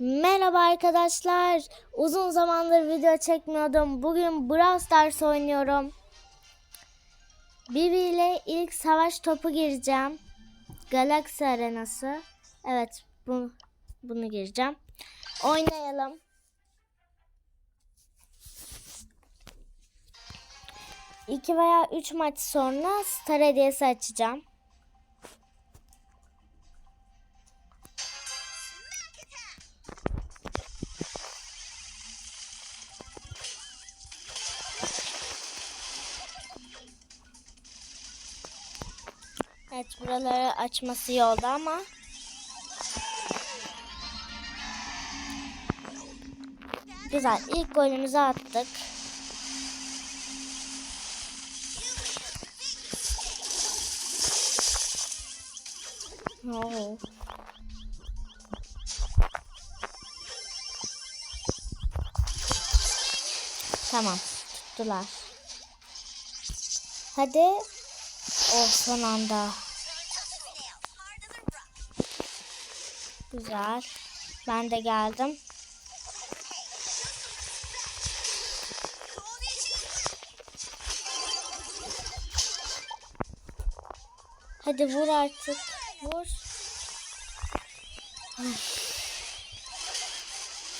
Merhaba arkadaşlar. Uzun zamandır video çekmiyordum. Bugün Brawl Stars oynuyorum. Bibi ile ilk savaş topu gireceğim. Galaksi arenası. Evet, bu bunu gireceğim. Oynayalım. İki veya üç maç sonra Star hediyesi açacağım. Evet buraları açması iyi oldu ama Güzel ilk golümüzü attık. Oo. Tamam tuttular. Hadi. Oh son anda. Güzel. Ben de geldim. Hadi vur artık. Vur.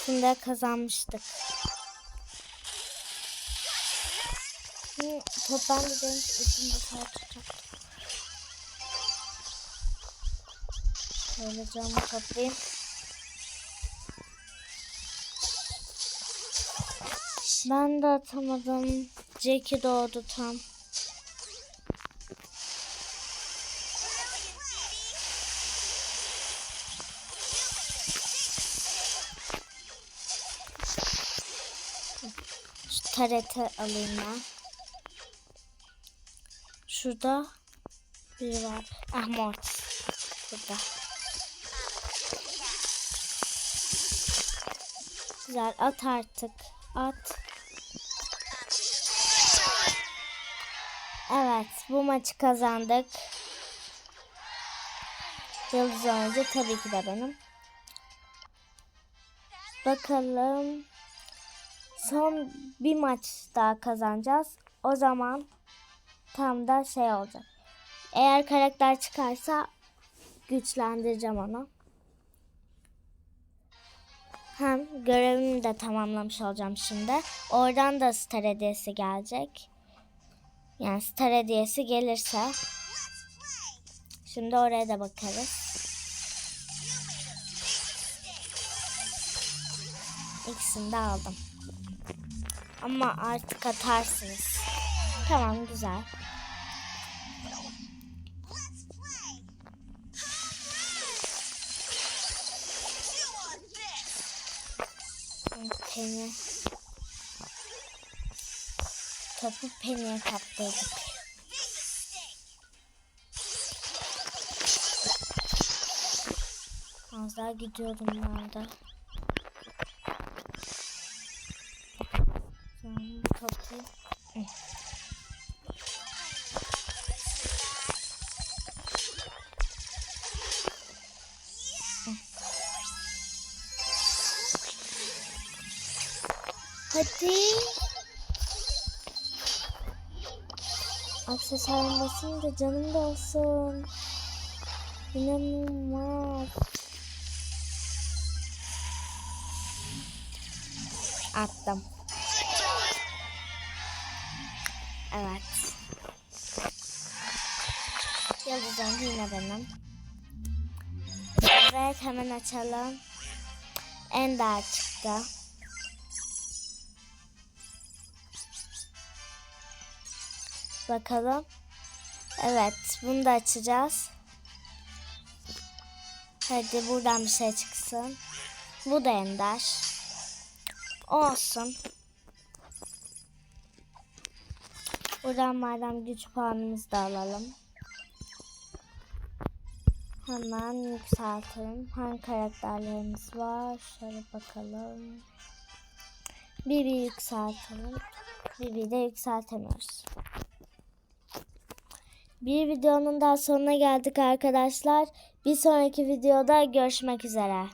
Şimdi kazanmıştık. Hı, Top ben de benim ucunda Şöyle camı toplayayım. Ben de atamadım. Jackie doğdu tam. Şu tarete alayım ben. Şurada biri var. Ah Mortis. Burada. Güzel at artık. At. Evet bu maçı kazandık. Yıldız oyuncu tabii ki de benim. Bakalım. Son bir maç daha kazanacağız. O zaman tam da şey olacak. Eğer karakter çıkarsa güçlendireceğim onu. Hem görevimi de tamamlamış olacağım şimdi. Oradan da star hediyesi gelecek. Yani star hediyesi gelirse. Şimdi oraya da bakarız. İkisini de aldım. Ama artık atarsınız. Tamam güzel. Penny. Topu Penny'e kaptırdık. Az daha gidiyordum ben de. Sonra topu. Hadi. Aksesuarın basın da canım da olsun. İnanılmaz. Attım. Evet. Yıldızım yine benim. Evet hemen açalım. Ender çıktı. Bakalım. Evet bunu da açacağız. Hadi buradan bir şey çıksın. Bu da ender. Olsun. Buradan madem güç puanımızı da alalım. Hemen yükseltelim. Hangi karakterlerimiz var? Şöyle bakalım. Bibi yükseltelim. Bibi de yükseltemiyoruz. Bir videonun daha sonuna geldik arkadaşlar. Bir sonraki videoda görüşmek üzere.